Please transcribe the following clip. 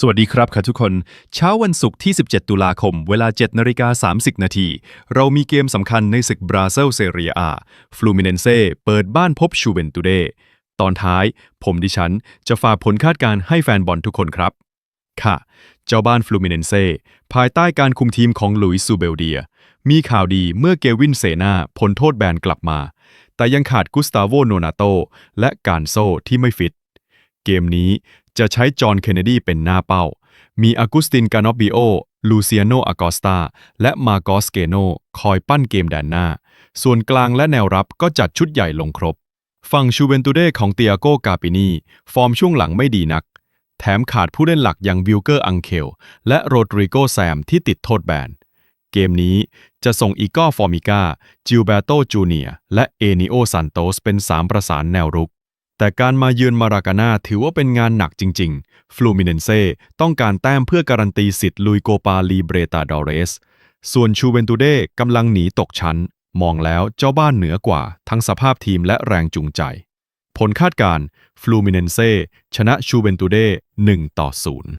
สวัสดีครับค่ะทุกคน เช้าวันศุกร์ที่ 17 ตุลาคม เวลา7นาฬิกา30 นาทีเรามีเกมสำคัญในศึกบราเซลเซเรียอาฟลูมิเนนเซ่เปิดบ้านพบชูเวนตุเดตอนท้าย ผมดิฉันจะฝากผลคาดการให้แฟนบอลทุกคนครับ ค่ะ เจ้าบ้านฟลูมิเนนเซ่ภายใต้การคุมทีมของหลุยส์ซูเบลเดีย มีข่าวดีเมื่อเกวินเซนาพ้นโทษแบนกลับมา แต่ยังขาดกุสตาโวโนนาโตและการโซที่ไม่ฟิตเกมนี้จะใช้จอห์น เคนเนดีเป็นหน้าเป้า มีอากุสติน กานอบบิโอ ลูเซียโน อากอสตา และมาโกส เกโน คอยปั้นเกมแดนหน้า ส่วนกลางและแนวรับก็จัดชุดใหญ่ลงครบ ฝั่งชูเวนตุเดของเตียโกกาปินี ฟอร์มช่วงหลังไม่ดีนัก แถมขาดผู้เล่นหลักอย่างวิลเกอร์ อังเคล และโรดริโกแซมที่ติดโทษแบน เกมนี้จะส่งอีกอฟอร์มิก้า จิลเบโตจูเนียและเอนิโอซันโตสเป็นสามประสานแนวรุก แต่การมาเยือนมารากานาถือว่าเป็นงานหนักจริง ๆ ฟลูมิเนนเซ่ต้องการแต้มเพื่อการันตีสิทธิ์ลุยโกปาลีเบรตาดอเรส ส่วนชูเวนตูเดกำลังหนีตกชั้น มองแล้วเจ้าบ้านเหนือกว่า ทั้งสภาพทีมและแรงจูงใจ ผลคาดการณ์ฟลูมิเนนเซ่ชนะชูเวนตูเด1ต่อ0